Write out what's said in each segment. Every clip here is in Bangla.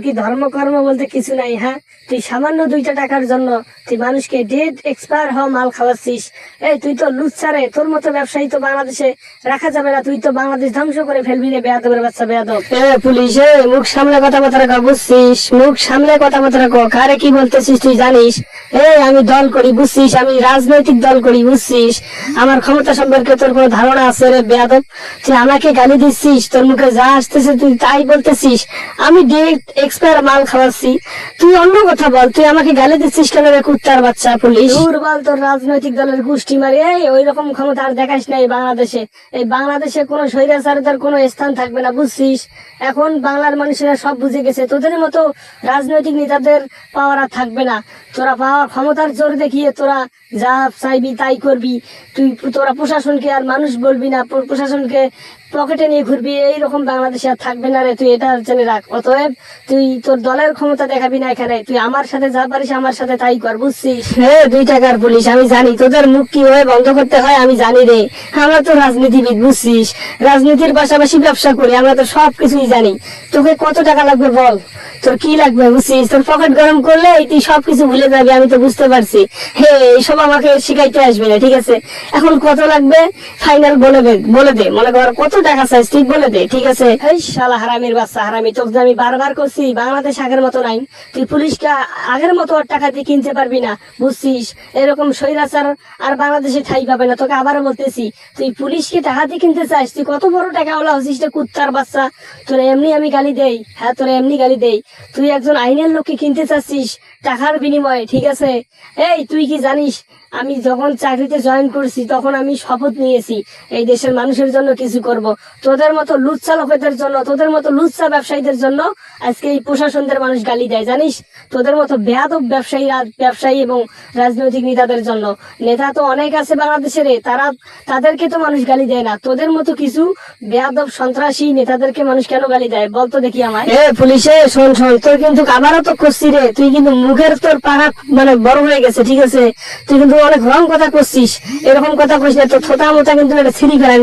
কি ধর্মকর্ম বলতে কিছু নাই হ্যাঁ? তুই সামান্য দুইটা টাকার জন্য মানুষকে তুই তো রে, তোর মতো বুঝছিস? মুখ কারে কি বলতেছিস তুই জানিস? আমি দল করি, বুঝছিস? আমি রাজনৈতিক দল করি, বুঝছিস? আমার ক্ষমতা সম্পর্কে তোর কোনো ধারণা আছে রে বেয়াদব? তুই আমাকে গালি দিচ্ছিস, তোর মুখে যা আসতেছে, তুই তাই বলতেছিস? আমি ডেট এক্সপায়ার মাল খাওয়াচ্ছি। তুই অন্য কথা বল, তুই আমাকে গালি দিচ্ছিস কেন রে কুত্তার বাচ্চা পুলিশ? দুর্বল তোর রাজনৈতিক দলের গোষ্ঠী মারি। এই ওই রকম ক্ষমতা আর দেখাস না এই বাংলাদেশে। এই বাংলাদেশে কোনো স্বৈরাচারিতার কোনো স্থান থাকবে না, বুঝছিস? এখন বাংলার মানুষেরা সব বুঝে গেছে, তোদের মতো রাজনৈতিক নেতাদের পাওয়ার আর থাকবে না। তোরা পাওয়ার ক্ষমতার জোর দেখিয়ে তোরা যা চাইবি তাই করবি। তুই, তোরা প্রশাসনকে আর মানুষ বলবি না প্র- প্রশাসনকে পকেটে নিয়ে ঘুরবি, এইরকম বাংলাদেশে আর থাকবে না রে, তুই এটা জেনে রাখ। অতএব তুই তোর দলের ক্ষমতা দেখাবি না এখানে, তুই আমার সাথে যা পারিস আমার সাথে তাই কর, বুঝছিস? হ্যাঁ দুই টাকার পুলিশ, আমি জানি, তোদের মুখ কি হয়ে বন্ধ করতে হয় আমি জানি রে। আমরা তো রাজনীতিবিদ, বুঝছিস? রাজনীতির পাশাপাশি ব্যবসা করি, আমরা তো সব কিছুই জানি। তোকে কত টাকা লাগবে বল? তোর কি লাগবে বুঝছিস? তোর পকেট গরম করলে তুই সবকিছু ভুলে যাবি, আমি তো বুঝতে পারছি। হে এইসব আমাকে শিখাইতে আসবে না, ঠিক আছে? এখন কত লাগবে? ফাইনাল বলে দে বলে দে। মনে কর, কত টাকা চাইছ তুই বলে দে, ঠিক আছে? এই শালা হারামির বাচ্চা, হারামি তোকে আমি বারবার করছি, বাংলাদেশ আগের মতো নাই। তুই পুলিশকে আগের মতো আর টাকা দিয়ে কিনতে পারবি না, বুঝছিস? এরকম স্বৈরাচার আর বাংলাদেশে ঠাই পাবে না, তোকে আবারও বলতেছি, তুই পুলিশকে টাকা দিয়ে কিনতে চাস, তুই কত বড় টাকা ওলা হচ্ছিস কুত্তার বাচ্চা? তোর এমনি আমি গালি দেই হ্যাঁ তোর এমনি গালি দেই। তুই একজন আইনের লোককে কিনতে চাচ্ছিস টাকার বিনিময়ে ঠিক আছে? এই তুই কি জানিস আমি যখন চাকরিতে জয়েন করছি, তখন আমি শপথ নিয়েছি, এই দেশের মানুষের জন্য কিছু করব। তোদের মতো লুচ্ছা লোকেদের জন্য, তোদের মতো লুচ্ছা ব্যবসায়ীদের জন্য আজকে এই প্রশাসনদের মানুষ গালি দেয়, জানিস? তোদের মতো বেয়াদব ব্যবসায়ী ব্যবসায়ী এবং রাজনৈতিক নেতাদের জন্য। নেতা তো অনেক আছে বাংলাদেশের তারা, তাদেরকে তো মানুষ গালি দেয় না। তোদের মতো কিছু বেয়াদব সন্ত্রাসী নেতাদেরকে মানুষ কেন গালি দেয়? বলতো দেখি আমায়। এ পুলিশে, শোন শোন, তোর কিন্তু আবারও তো করছি রে। তুই কিন্তু মুখের তোর পাড়া মানে বড় হয়ে গেছে, ঠিক আছে? তুই কিন্তু অনেক রং কথা করছিস, এরকম কথা করিস না তো কিন্তু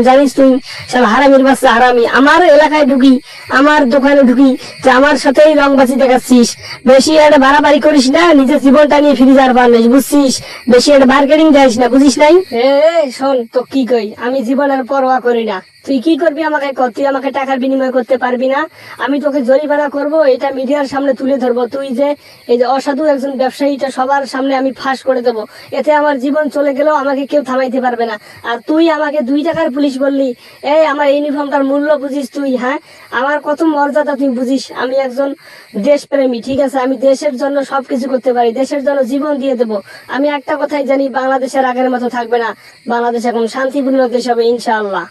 জানিস তুই সব হারামির বাচ্চা, হারামি। আমার এলাকায় ঢুকি, আমার দোকানে ঢুকি, তো আমার সাথেই রংবাজি দেখাচ্ছিস। বেশি একটা বাড়াবাড়ি করিস না, নিজের জীবনটা নিয়ে ফিরে যাওয়ার পারিস বুঝছিস? বেশি একটা মার্কেটিং যাইস না, বুঝিস নাই? শোন, তো কি কই? আমি জীবনের পরোয়া করি না। তুই কি করবি আমাকে তুই আমাকে টাকার বিনিময় করতে পারবি না। আমি তোকে জরিমানা করব, এটা মিডিয়ার সামনে তুলে ধরবো। তুই যে, এই যে অসাধু একজন ব্যবসায়ীটা সবার সামনে আমি ফাঁস করে দেবো। এতে আমার জীবন চলে গেলেও আমাকে কেউ থামাইতে পারবে না। আর তুই আমাকে দুই টাকার পুলিশ বললি, এই, আমার ইউনিফর্মটার মূল্য বুঝিস তুই হ্যাঁ? আমার কত মর্যাদা তুই বুঝিস? আমি একজন দেশপ্রেমী, ঠিক আছে? আমি দেশের জন্য সবকিছু করতে পারি, দেশের জন্য জীবন দিয়ে দেবো। আমি একটা কথাই জানি, বাংলাদেশের আগের মতো থাকবে না। বাংলাদেশ এখন শান্তিপূর্ণ দেশ হবে, ইনশাআল্লাহ।